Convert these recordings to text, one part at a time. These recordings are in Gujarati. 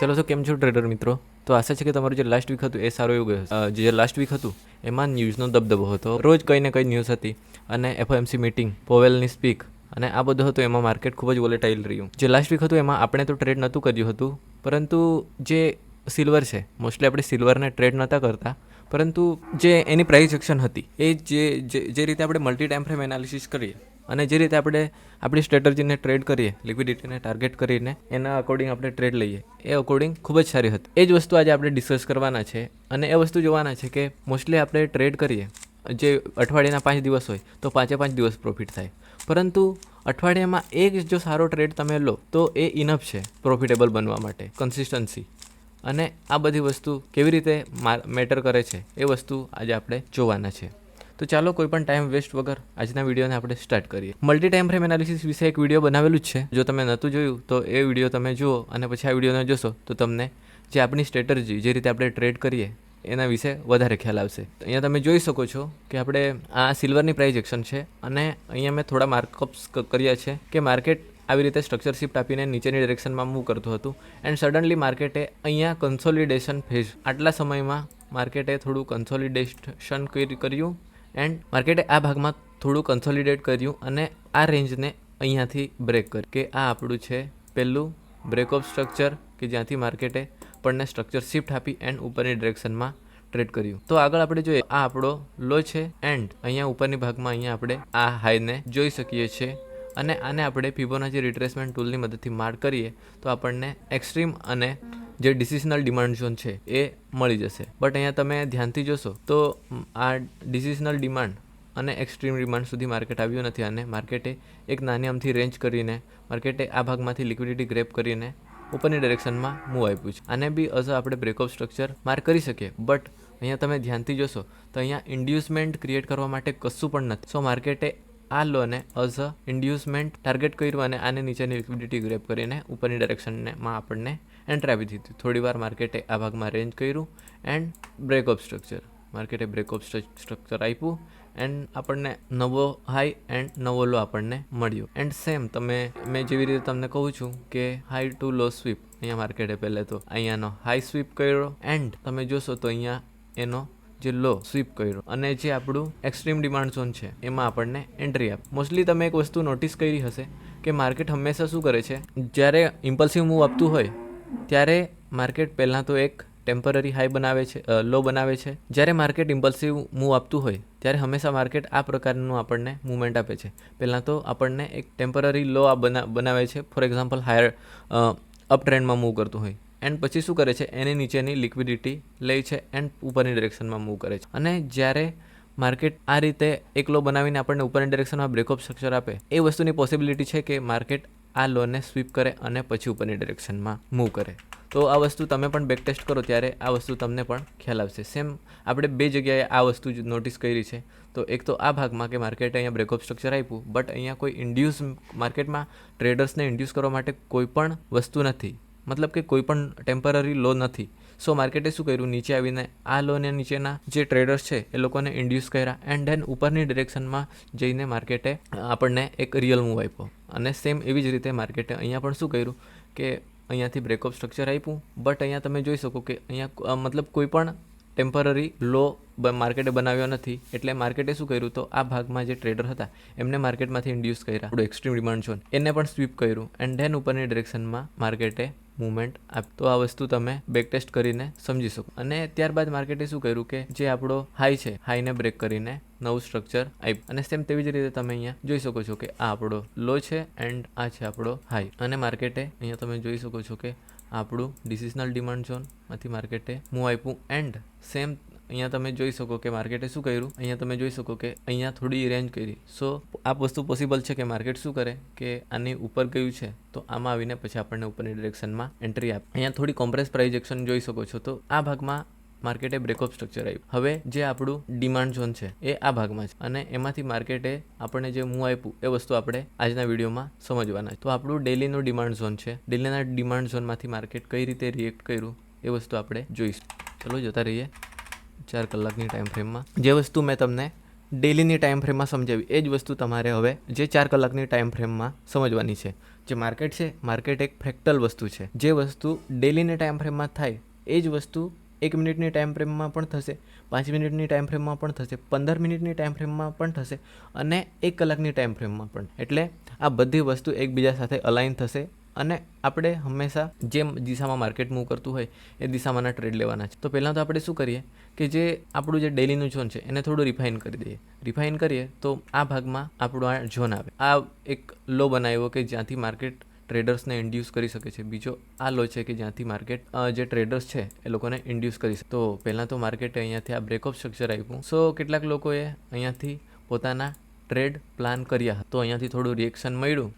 ચલો તો કેમ છો ટ્રેડર મિત્રો? તો આશા છે કે તમારું જે લાસ્ટ વીક હતું એ સારું એવું ગયું. જે લાસ્ટ વીક હતું, એમાં ન્યૂઝનો દબદબો હતો. રોજ કંઈ ને કંઈ ન્યૂઝ હતી અને એફઓએમસી મીટિંગ પોવેલની સ્પીક અને આ બધું હતું એમાં માર્કેટ ખૂબ જ વોલેટાઇલ રહ્યું. જે લાસ્ટ વીક હતું એમાં આપણે તો ટ્રેડ નહોતું કર્યું હતું, પરંતુ જે સિલ્વર છે મોસ્ટલી આપણે સિલ્વરને ટ્રેડ નહોતા કરતા, પરંતુ જે એની પ્રાઇસ એક્શન હતી, એ જે જે રીતે આપણે મલ્ટી ટાઈમ ફ્રેમ એનાલિસિસ કરીએ અને જે રીતે આપણે આપણી સ્ટ્રેટર્જીને ટ્રેડ કરીએ લિક્વિડિટીને ટાર્ગેટ કરીને, એના અકોર્ડિંગ આપણે ટ્રેડ લઈએ. એ અકોર્ડિંગ ખૂબ જ સારી હતી. એ જ વસ્તુ આજે આપણે ડિસ્કસ કરવાના છે. અને એ વસ્તુ જોવાના છે કે મોસ્ટલી આપણે ટ્રેડ કરીએ. જે અઠવાડિયાના પાંચ દિવસ હોય, તો પાંચે પાંચ દિવસ પ્રોફિટ થાય. પરંતુ અઠવાડિયામાં એક જો સારો ટ્રેડ તમે લો, તો એ ઇનફ છે પ્રોફિટેબલ બનવા માટે કન્સિસ્ટન્સી અને આ બધી વસ્તુ કેવી રીતે મેટર કરે છે, એ વસ્તુ આજે આપણે જોવાના છે. તો ચાલો કોઈ પણ ટાઈમ વેસ્ટ વગર આજના વિડીયોને આપણે સ્ટાર્ટ કરીએ. મલ્ટી ટાઈમ ફ્રેમ એનાલિસિસ વિશે એક વીડિયો બનાવેલું જ છે. જો તમે નહોતું જોયું, તો એ વીડિયો તમે જુઓ અને પછી આ વિડીયોને જોશો, તો તમને જે આપણી સ્ટ્રેટર્જી જે રીતે આપણે ટ્રેડ કરીએ, એના વિશે વધારે ખ્યાલ આવશે. અહીંયા તમે જોઈ શકો છો કે આપણે આ સિલ્વરની પ્રાઇસ એક્શન છે અને અહીંયા મેં થોડા માર્કઅપ્સ કર્યા છે કે માર્કેટ આવી રીતે સ્ટ્રક્ચર શિફ્ટ આપીને નીચેની ડિરેક્શનમાં મૂવ કરતું હતું એન્ડ સડનલી માર્કેટે અહીંયા કન્સોલિડેશન ફેઝ આટલા સમયમાં માર્કેટે થોડું કન્સોલિડેશન કર્યું એન્ડ માર્કેટે આ ભાગમાં થોડું કન્સોલિડેટ કર્યું અને આ રેન્જને અહીંયાથી બ્રેક કર્યું. કે આ આપણું છે પહેલું બ્રેક ઓફ સ્ટ્રક્ચર કે જ્યાંથી માર્કેટે આપણને સ્ટ્રક્ચર શિફ્ટ આપી એન્ડ ઉપરની ડિરેક્શનમાં ટ્રેડ કર્યું. તો આગળ આપણે જોઈએ, આ આપણો લો છે એન્ડ અહીંયા ઉપરની ભાગમાં અહીંયા આપણે આ હાઈને જોઈ શકીએ છીએ. અને આને આપણે ફિબોનાચી રિટ્રેસમેન્ટ ટૂલની મદદથી માર્ક કરીએ, તો આપણને એક્સ્ટ્રીમ અને જે ડિસિઝનલ ડિમાન્ડ ઝોન છે, એ મળી જશે. બટ અહીંયા તમે ધ્યાનથી જોશો તો આ ડિસિઝનલ ડિમાન્ડ અને એક્સ્ટ્રીમ ડિમાન્ડ સુધી માર્કેટ આવ્યું નથી અને માર્કેટે એક નાની આમથી રેન્જ કરીને માર્કેટે આ ભાગમાંથી લિક્વિડિટી ગ્રેપ કરીને ઉપરની ડિરેક્શનમાં મૂવ આપ્યું છે. આને બી અઝ આપણે બ્રેકઅપ સ્ટ્રક્ચર માર્ક કરી શકીએ. બટ અહીંયા તમે ધ્યાનથી જોશો તો અહીંયા ઇન્ડ્યુસમેન્ટ ક્રિએટ કરવા માટે કશું પણ નથી. સો માર્કેટે આ લોને અઝ અ ઇન્ડ્યુસમેન્ટ ટાર્ગેટ કર્યું અને આને નીચેની લિક્વિડિટી ગ્રેપ કરીને ઉપરની ડિરેક્શનમાં આપણને એન્ટર આપી દીધી થોડી વાર માર્કેટે આ ભાગમાં રેન્જ કર્યું એન્ડ બ્રેકઅપ સ્ટ્રક્ચર માર્કેટે બ્રેકઅપ સ્ટ્રક્ચર આપ્યું એન્ડ આપણને નવો હાઈ એન્ડ નવો લો આપણને મળ્યો. એન્ડ સેમ તમે, મેં જેવી રીતે તમને કહું છું કે હાઈ ટુ લો સ્વીપ અહીંયા માર્કેટે પહેલે તો અહીંયાનો હાઈ સ્વીપ કર્યો એન્ડ તમે જોશો તો અહીંયા એનો જે લો સ્વીપ કર્યો અને જે આપણું એક્સ્ટ્રીમ ડિમાન્ડ ઝોન છે, એમાં આપણને એન્ટ્રી આપ મોસ્ટલી તમે એક વસ્તુ નોટિસ કરી હશે કે માર્કેટ હંમેશા શું કરે છે? જ્યારે ઇમ્પલ્સિવ મૂવ આપતું હોય ત્યારે માર્કેટ પહેલાં તો એક ટેમ્પરરી હાઈ બનાવે છે લો બનાવે છે. જ્યારે માર્કેટ ઇમ્પલ્સિવ મૂવ આપતું હોય, ત્યારે હંમેશા માર્કેટ આ પ્રકારનું આપણને મૂવમેન્ટ આપે છે. પહેલાં તો આપણને એક ટેમ્પરરી લો આ બના, બનાવે છે, ફોર એક્ઝામ્પલ હાયર અપ ટ્રેન્ડમાં મૂવ કરતું હોય. એન્ડ પછી શું કરે છે? એની નીચેની લિક્વિડિટી લે છે એન્ડ ઉપરની ડિરેક્શનમાં મૂવ કરે છે. અને જ્યારે માર્કેટ આ રીતે એક લો બનાવીને આપણને ઉપરની ડિરેક્શનમાં બ્રેકઅપ સ્ટ્રક્ચર આપે, એ વસ્તુની પોસિબિલિટી છે કે માર્કેટ આ લોને સ્વીપ કરે અને પછી ઉપરની ડિરેક્શનમાં મૂવ કરે. તો આ વસ્તુ તમે પણ બેક ટેસ્ટ કરો ત્યારે આ વસ્તુ તમને પણ ખ્યાલ આવશે. સેમ આપણે બે જગ્યાએ આ વસ્તુ નોટિસ કરી છે. તો એક તો આ ભાગમાં કે માર્કેટે અહીંયા બ્રેકઅપ સ્ટ્રક્ચર આપ્યું બટ અહીંયા કોઈ ઇન્ડ્યુસ માર્કેટમાં ટ્રેડર્સને ઇન્ડ્યુસ કરવા માટે કોઈ પણ વસ્તુ નથી. મતલબ કે કોઈ પણ ટેમ્પરરી લો નથી. સો માર્કેટે શું કર્યું? નીચે આવીને આ લોને નીચેના જે ટ્રેડર્સ છે, એ લોકોને ઇન્ડ્યુસ કર્યા એન્ડ ધેન ઉપરની ડિરેક્શનમાં જઈને માર્કેટે આપણને એક રિયલ મૂવ આપ્યો. અને સેમ એવી જ રીતે માર્કેટે અહીંયા પણ શું કર્યું? કે અહીંયાથી બ્રેકઅપ સ્ટ્રક્ચર આપ્યું. બટ અહીંયા તમે જોઈ શકો કે અહીંયા મતલબ કોઈ પણ ટેમ્પરરી લો માર્કેટે બનાવ્યો નથી. એટલે માર્કેટે શું કર્યું? તો આ ભાગમાં જે ટ્રેડર હતા, એમને માર્કેટમાંથી ઇન્ડ્યુસ કર્યા. એક્સ્ટ્રીમ ડિમાન્ડ ઝોન એને પણ સ્વીપ કર્યું. એન્ડ ધેન ઉપરની ડિરેક્શનમાં માર્કેટે મુવમેન્ટ તો આ વસ્તુ તમે બેક ટેસ્ટ કરીને સમજી શકો. અને ત્યારબાદ માર્કેટે શું કર્યું કે જે આપણો હાઈ છે હાઈને બ્રેક કરીને નવું સ્ટ્રક્ચર આપ્યું. અને સેમ તેવી જ રીતે તમે અહીંયા જોઈ શકો છો કે આ આપણો લો છે એન્ડ આ છે આપણો હાઈ અને માર્કેટે અહીંયા તમે જોઈ શકો છો કે આપણું ડિસિઝનલ ડિમાન્ડ ઝોનમાંથી માર્કેટે મૂવ આપ્યું. એન્ડ સેમ અહીંયા તમે જોઈ શકો કે માર્કેટે શું કર્યું? અહીંયા તમે જોઈ શકો કે અહીંયા થોડી રેન્જ કરી. સો આ વસ્તુ પોસિબલ છે કે માર્કેટ શું કરે? કે આની ઉપર ગયું છે, તો આમાં આવીને પછી આપણને ઉપરની ડિરેક્શનમાં એન્ટ્રી આપે. અહીંયા થોડી કોમ્પ્રેસ પ્રાઇઝેક્શન જોઈ શકો છો. તો આ ભાગમાં માર્કેટે બ્રેકઅપ સ્ટ્રક્ચર આવ્યું હવે જે આપણું ડિમાન્ડ ઝોન છે, એ આ ભાગમાં છે. અને એમાંથી માર્કેટે આપણને જે મૂવ આપ્યું, એ વસ્તુ આપણે આજના વિડીયોમાં સમજવાના તો આપણું ડેલીનું ડિમાન્ડ ઝોન છે. ડેલીના ડિમાન્ડ ઝોનમાંથી માર્કેટ કઈ રીતે રિએક્ટ કર્યું, એ વસ્તુ આપણે જોઈશું. ચલો, જતા રહીએ. ચાર કલાકની ટાઈમ ફ્રેમમાં જે વસ્તુ મેં તમને ડેલીની ટાઈમ ફ્રેમમાં સમજાવી, એ જ વસ્તુ તમારે હવે જે ચાર કલાકની ટાઈમ ફ્રેમમાં સમજવાની છે. જે માર્કેટ છે માર્કેટ એક ફ્રેક્ટલ વસ્તુ છે. જે વસ્તુ ડેલીની ટાઈમ ફ્રેમમાં થાય, એ જ વસ્તુ એક મિનિટની ટાઈમ ફ્રેમમાં પણ થશે, પાંચ મિનિટની ટાઈમ ફ્રેમમાં પણ થશે, પંદર મિનિટની ટાઈમ ફ્રેમમાં પણ થશે અને એક કલાકની ટાઈમ ફ્રેમમાં પણ. એટલે આ બધી વસ્તુ એકબીજા સાથે અલાઇન થશે અને આપણે હંમેશા જેમ દિશામાં માર્કેટ મૂવ કરતું હોય, એ દિશામાંના ટ્રેડ લેવાના છે. તો પહેલાં તો આપણે શું કરીએ કે જે આપણું જે ડેલીનું ઝોન છે, એને થોડું રિફાઇન કરી દઈએ. રિફાઇન કરીએ તો આ ભાગમાં આપણું આ ઝોન આવે. આ એક લો બનાવ્યો કે જ્યાંથી માર્કેટ ટ્રેડર્સને ઇન્ડ્યુસ કરી શકે છે. બીજો આ લો છે કે જ્યાંથી માર્કેટ જે ટ્રેડર્સ છે, એ લોકોને ઇન્ડ્યુસ કરી શકે. તો પહેલાં તો માર્કેટે અહીંયાથી આ બ્રેકઅપ સ્ટ્રક્ચર આપ્યું. સો કેટલાક લોકોએ અહીંયાથી પોતાના ટ્રેડ પ્લાન કર્યા. તો અહીંયાથી થોડું રિએક્શન મળ્યું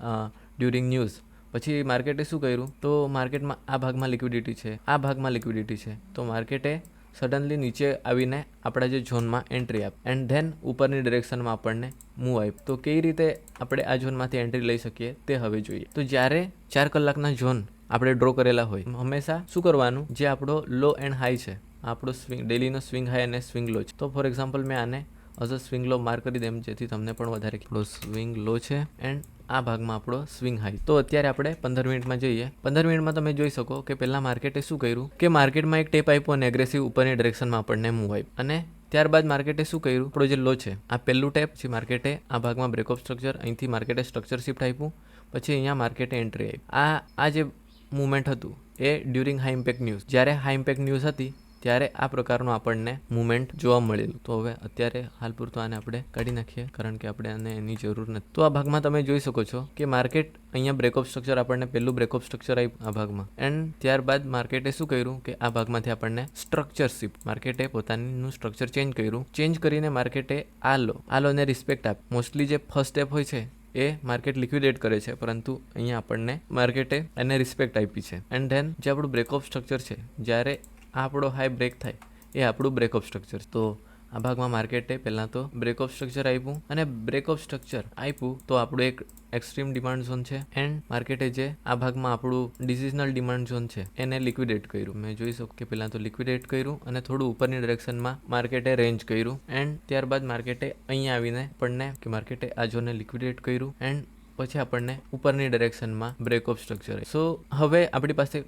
ડ્યુરિંગ ન્યૂઝ પછી માર્કેટે શું કર્યું? તો માર્કેટમાં આ ભાગમાં લિક્વિડિટી છે. આ ભાગમાં લિક્વિડિટી છે. તો માર્કેટે સડનલી નીચે આવીને આપણા જે ઝોનમાં એન્ટ્રી આપ એન્ડ ધેન ઉપરની ડિરેક્શનમાં આપણને મૂવ આપ તો કઈ રીતે આપણે આ ઝોનમાંથી એન્ટ્રી લઈ શકીએ તે હવે જોઈએ. તો જ્યારે ચાર કલાકના ઝોન આપણે ડ્રો કરેલા હોય, હંમેશા શું કરવાનું? જે આપણો લો એન્ડ હાઈ છે, આપણો સ્વિંગ ડેલીનો સ્વિંગ હાઈ અને સ્વિંગ લો છે. તો ફોર એક્ઝામ્પલ મેં આને as a swing low mark કરી દેમ જેથી તમને પણ વધારે સ્વિંગ લો છે એન્ડ આ ભાગમાં આપણો સ્વિંગ હાઈ તો અત્યારે આપણે પંદર મિનિટમાં જઈએ. પંદર મિનિટમાં તમે જોઈ શકો કે પહેલાં માર્કેટે શું કર્યું? કે માર્કેટમાં એક ટેપ આપ્યો અને એગ્રેસિવ ઉપરની ડિરેક્શનમાં આપણને મૂવ આપ્યું. અને ત્યારબાદ માર્કેટે શું કર્યું? આપણો જે લો છે, આ પહેલું ટેપ પછી માર્કેટે આ ભાગમાં બ્રેકઅપ સ્ટ્રક્ચર અહીંથી માર્કેટે સ્ટ્રક્ચર શિફ્ટ આપ્યું. પછી અહીંયા માર્કેટે એન્ટ્રી આપી આ આ જે મુવમેન્ટ હતું એ ડ્યુરિંગ હાઈ ઇમ્પેક્ટ ન્યૂઝ જ્યારે હાઈ ઇમ્પેક્ટ ન્યૂઝ હતી ત્યારે આ પ્રકારનું આપણને મુવમેન્ટ જોવા મળેલું. તો હવે અત્યારે હાલ પૂરતું આને આપણે કાઢી નાખીએ, કારણ કે આપણે આને એની જરૂર નથી. તો આ ભાગમાં તમે જોઈ શકો છો કે માર્કેટ અહીંયા બ્રેકઅપ સ્ટ્રક્ચર આપણને પહેલું બ્રેકઅપ સ્ટ્રક્ચર આપ્યું આ ભાગમાં. એન્ડ ત્યારબાદ માર્કેટે શું કર્યું કે આ ભાગમાંથી આપણને સ્ટ્રક્ચર માર્કેટે પોતાનું સ્ટ્રક્ચર ચેન્જ કર્યું. ચેન્જ કરીને માર્કેટે આ લો. આ લોને રિસ્પેક્ટ આપી. મોસ્ટલી જે ફર્સ્ટ સ્ટેપ હોય છે, એ માર્કેટ લિક્વિડેટ કરે છે, પરંતુ અહીંયા આપણને માર્કેટે એને રિસ્પેક્ટ આપી છે. એન્ડ ધેન જે આપણું બ્રેકઅપ સ્ટ્રક્ચર છે, જ્યારે આપણો હાઈ બ્રેક થાય, એ આપણું બ્રેકઅપ સ્ટ્રક્ચર તો આ ભાગમાં માર્કેટે પહેલાં તો બ્રેકઅપ સ્ટ્રક્ચર આપ્યું અને બ્રેકઅપ સ્ટ્રક્ચર આપ્યું તો આપણું એક એક્સ્ટ્રીમ ડિમાન્ડ ઝોન છે. એન્ડ માર્કેટે જે આ ભાગમાં આપણું ડિસિઝનલ ડિમાન્ડ ઝોન છે, એને લિક્વિડેટ કર્યું. મેં જોઈ શકું કે પહેલાં તો લિક્વિડેટ કર્યું અને થોડું ઉપરની ડિરેક્શનમાં માર્કેટે રેન્જ કર્યું. એન્ડ ત્યારબાદ માર્કેટે અહીંયા આવીને આપણને, કે માર્કેટે આ ઝોનને લિક્વિડેટ કર્યું. એન્ડ પછી આપણને ઉપરની ડિરેક્શનમાં બ્રેકઅપ સ્ટ્રક્ચર સો હવે આપણી પાસે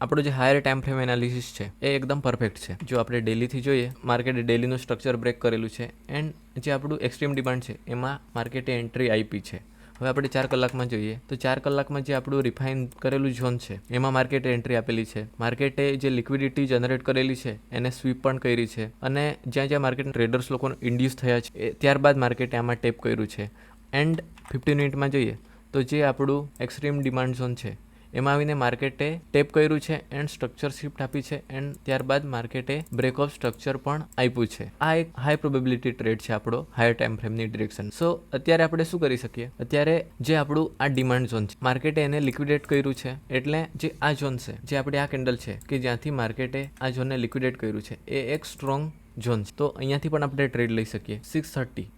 આપણો જે હાયર ટાઈમ ફ્રેમ એનાલિસિસ છે, એ એકદમ પરફેક્ટ છે. જો આપણે ડેલીથી જોઈએ માર્કેટે ડેલીનું સ્ટ્રક્ચર બ્રેક કરેલું છે એન્ડ જે આપણું એક્સ્ટ્રીમ ડિમાન્ડ છે, એમાં માર્કેટે એન્ટ્રી આપી છે. હવે આપણે ચાર કલાકમાં જોઈએ, તો ચાર કલાકમાં જે આપણું રિફાઇન કરેલું ઝોન છે, એમાં માર્કેટે એન્ટ્રી આપેલી છે. માર્કેટે જે લિક્વિડિટી જનરેટ કરેલી છે, એને સ્વીપ પણ કરી છે. અને જ્યાં જ્યાં માર્કેટ ટ્રેડર્સ લોકો ઇન્ડ્યુસ થયા છે ત્યારબાદ માર્કેટે આમાં ટેપ કર્યું છે. એન્ડ ફિફ્ટીન મિનિટમાં જોઈએ તો જે આપણું એક્સ્ટ્રીમ ડિમાન્ડ ઝોન છે, એમાં આવીને માર્કેટે ટેપ કર્યું છે એન્ડ સ્ટ્રક્ચર શિફ્ટ આપી છે એન્ડ ત્યારબાદ માર્કેટે બ્રેક ઓફ સ્ટ્રક્ચર પણ આપ્યું છે. આ એક હાઈ પ્રોબેબિલિટી ટ્રેડ છે આપણો હાયર ટાઈમ ફ્રેમની ડિરેક્શન સો અત્યારે આપણે શું કરી શકીએ? અત્યારે જે આપણું આ ડિમાન્ડ ઝોન છે, માર્કેટે એને લિક્વિડેટ કર્યું છે, એટલે જે આ ઝોન છે, જે આપણી આ કેન્ડલ છે, કે જ્યાંથી માર્કેટે આ ઝોનને લિક્વિડેટ કર્યું છે, એ એક સ્ટ્રોંગ ઝોન છે તો અહીંયાથી પણ આપણે ટ્રેડ લઈ શકીએ. સિક્સ થર્ટી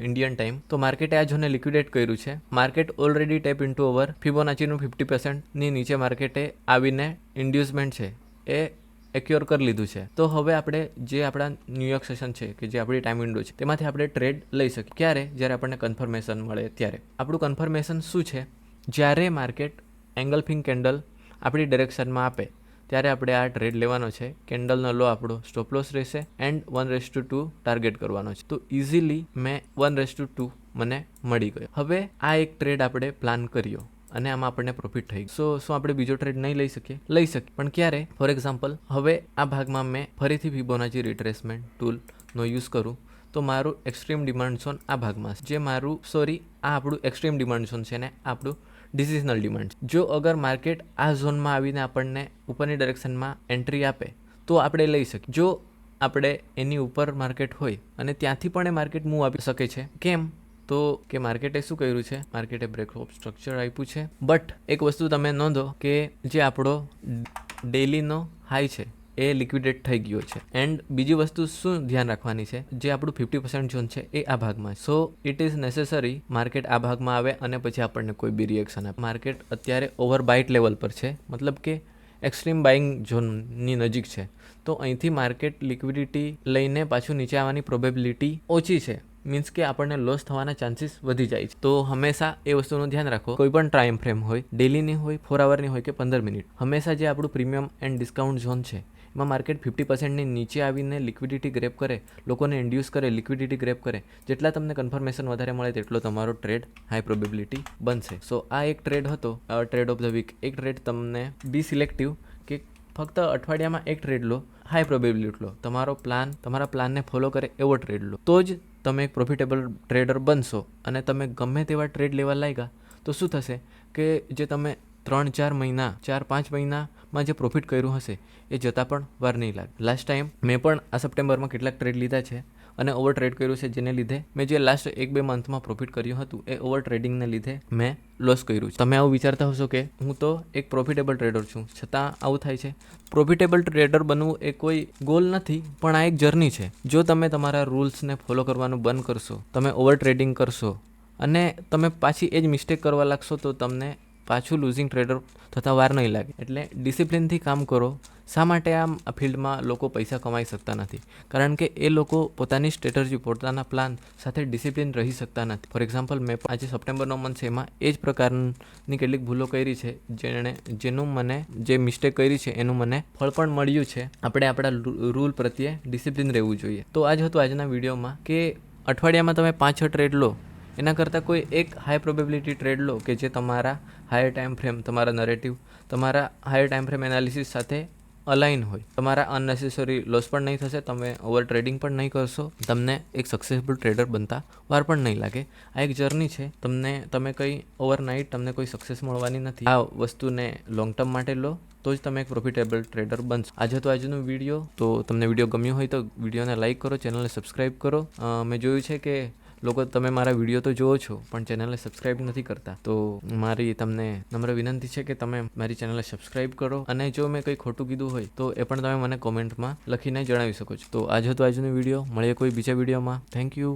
ઇન્ડિયન ટાઈમ તો માર્કેટે આ ઝોનને લિક્વિડેટ કર્યું છે. Market already tap into over ફિબોનાચીનું fifty પર્સન્ટની નીચે માર્કેટે આવીને ઇન્ડ્યુસમેન્ટ છે. એ એક્યોર કરી લીધું છે. તો હવે આપણે જે આપણા ન્યુયોર્ક સેશન છે કે જે આપણી ટાઈમ વિન્ડો છે, તેમાંથી આપણે ટ્રેડ લઈ શકીએ. ક્યારે? જ્યારે આપણને કન્ફર્મેશન મળે ત્યારે. આપણું કન્ફર્મેશન શું છે? જ્યારે માર્કેટ એંગલફિંગ કેન્ડલ આપણી ડિરેક્શનમાં આપે ત્યારે આપણે આ ટ્રેડ લેવાનો છે. કેન્ડલનો લો આપણો. સ્ટોપ લોસ રહેશે and one race to two target કરવાનો છે. તો ઇઝીલી મેં વન રેસ ટુ ટુ મને મળી ગયો. હવે આ એક ટ્રેડ આપણે પ્લાન કર્યો અને આમાં આપણને પ્રોફિટ થઈ સો શું આપણે બીજો ટ્રેડ નહીં લઈ શકીએ? લઈ શકીએ. પણ ક્યારે? ફોર એક્ઝામ્પલ હવે આ ભાગમાં મેં ફરીથી ફિબોનાચી રિટ્રેસમેન્ટ ટૂલનો યુઝ કરું. તો મારું એક્સ્ટ્રીમ ડિમાન્ડ ઝોન આ ભાગમાં છે. જે મારું સોરી આ આપણું એક્સ્ટ્રીમ ડિમાન્ડ ઝોન છે ને આપણું ડિસિઝનલ ડિમાન્ડ જો અગર માર્કેટ આ ઝોનમાં આવીને આપણને ઉપરની ડાયરેક્શનમાં એન્ટ્રી આપે, તો આપણે લઈ શકીએ. જો આપણે એની ઉપર માર્કેટ હોય અને ત્યાંથી પણ એ માર્કેટ મૂવ આપી શકે છે, કેમ? તો કે માર્કેટે શું કર્યું છે? માર્કેટે બ્રેકઅપ સ્ટ્રક્ચર આપ્યું છે. બટ એક વસ્તુ તમે નોંધો કે જે આપણો ડેલીનો હાઈ છે એ લિક્વિડેટ થઈ ગયો છે. એન્ડ બીજી વસ્તુ શું ધ્યાન રાખવાની છે? જે આપણું ફિફ્ટી પર્સન્ટ ઝોન છે એ આ ભાગમાં. So it is necessary market આ ભાગમાં આવે અને પછી આપણને કોઈ બી રિએક્શન આપે. માર્કેટ અત્યારે ઓવર બાઇટ લેવલ પર છે. મતલબ કે એક્સ્ટ્રીમ બાઇંગ ઝોનની નજીક છે. તો અહીંથી માર્કેટ લિક્વિડિટી લઈને પાછું નીચે આવવાની પ્રોબેબિલિટી ઓછી છે. મીન્સ કે આપણને લોસ થવાના ચાન્સીસ વધી જાય છે. તો હંમેશા એ વસ્તુનું ધ્યાન રાખો. કોઈ પણ ટાઈમ ફ્રેમ હોય ડેલીની હોય ફોર આવરની હોય કે પંદર મિનિટ હંમેશા જે આપણું પ્રીમિયમ એન્ડ ડિસ્કાઉન્ટ ઝોન છે એમાં માર્કેટ ફિફ્ટી પર્સન્ટની નીચે આવીને લિક્વિડિટી ગ્રેપ કરે, લોકોને ઇન્ડ્યુસ કરે, લિક્વિડિટી ગ્રેપ કરે, જેટલા તમને કન્ફર્મેશન વધારે મળે તેટલો તમારો ટ્રેડ હાઈ પ્રોબેબિલિટી બનશે. સો આ એક ટ્રેડ હતો ટ્રેડ ઓફ ધ વીક એક ટ્રેડ તમને બી સિલેક્ટિવ કે ફક્ત અઠવાડિયામાં એક ટ્રેડ લો હાઈ પ્રોબેબિલિટી લો. તમારો પ્લાન તમારા પ્લાનને ફોલો કરે એવો ટ્રેડ લો. તો જ તમે એક પ્રોફિટેબલ ટ્રેડર બનશો અને તમે ગમે તેવા ટ્રેડ લેવા લાગ્યા, તો શું થશે? કે જે તમે ત્રણ ચાર મહિના, ચાર પાંચ મહિનામાં જે પ્રોફિટ કર્યું હશે, એ જતાં પણ વાર નહીં લાગે. લાસ્ટ ટાઈમ મેં પણ આ સપ્ટેમ્બરમાં કેટલાક ટ્રેડ લીધા છે અને ઓવર ટ્રેડ કર્યું છે, જેને લીધે મેં જે લાસ્ટ એક બે મંથમાં પ્રોફિટ કર્યું હતું, એ ઓવર ટ્રેડિંગને લીધે મેં લોસ કર્યું છે. તમે આવું વિચારતા હશો કે હું તો એક પ્રોફિટેબલ ટ્રેડર છું, છતાં આવું થાય છે. પ્રોફિટેબલ ટ્રેડર બનવું એ કોઈ ગોલ નથી, પણ આ એક જર્ની છે. જો તમે તમારા રૂલ્સને ફોલો કરવાનું બંધ કરશો, તમે ઓવર ટ્રેડિંગ કરશો અને તમે પાછી એ જ મિસ્ટેક કરવા લાગશો, તો તમને પાછું લૂઝિંગ ટ્રેડર થતાં વાર નહીં લાગે. એટલે ડિસિપ્લિનથી કામ કરો. શા માટે આ ફિલ્ડમાં લોકો પૈસા કમાઈ શકતા નથી? કારણ કે એ લોકો પોતાની સ્ટ્રેટર્જી પોતાના પ્લાન સાથે ડિસિપ્લિન રહી શકતા નથી. ફોર એક્ઝામ્પલ મેં આજે સપ્ટેમ્બરનો મંથ છે. એમાં એ જ પ્રકારની કેટલીક ભૂલો કરી છે, જેણે, જેનું મને, જે મિસ્ટેક કરી છે, એનું મને ફળ પણ મળ્યું છે. આપણે આપણા રૂલ પ્રત્યે ડિસિપ્લિન રહેવું જોઈએ. તો આ જ હતું આજના વિડીયોમાં કે અઠવાડિયામાં તમે પાંચ છ ટ્રેડ લો. એના કરતાં કોઈ એક હાઈ પ્રોબેબિલિટી ટ્રેડ લો કે જે તમારા હાયર ટાઈમ ફ્રેમ તમારા નરેટિવ તમારા હાયર ટાઈમ ફ્રેમ એનાલિસિસ સાથે અલાઇન હોય. તમારા અનનેસેસરી લોસ પણ નહીં થશે, તમે ઓવર ટ્રેડિંગ પણ નહીં કરશો, તમને એક સક્સેસફુલ ટ્રેડર બનતા વાર પણ નહીં લાગે. આ એક જર્ની છે. તમને, તમે કંઈ ઓવરનાઇટ તમને કોઈ સક્સેસ મળવાની નથી. આ વસ્તુને લોંગ ટર્મ માટે લો, તો જ તમે એક પ્રોફિટેબલ ટ્રેડર બનશો. આજે તો આજનો વીડિયો તો તમને વીડિયો ગમ્યો હોય તો વિડીયોને લાઇક કરો ચેનલને સબસ્ક્રાઈબ કરો. મેં જોયું છે કે લોકો, તમે મારા વીડિયો તો જુઓ છો, પણ ચેનલને સબસ્ક્રાઇબ નથી કરતા, તો મારી તમને નમ્ર વિનંતી છે કે તમે મારી ચેનલને સબસ્ક્રાઇબ કરો. અને જો મેં કંઈ ખોટું કીધું હોય, તો એ પણ તમે મને કોમેન્ટમાં લખીને જણાવી શકો છો. તો આજ હતો આજનો વીડિયો મળીએ કોઈ બીજા વિડીયોમાં થેન્ક યુ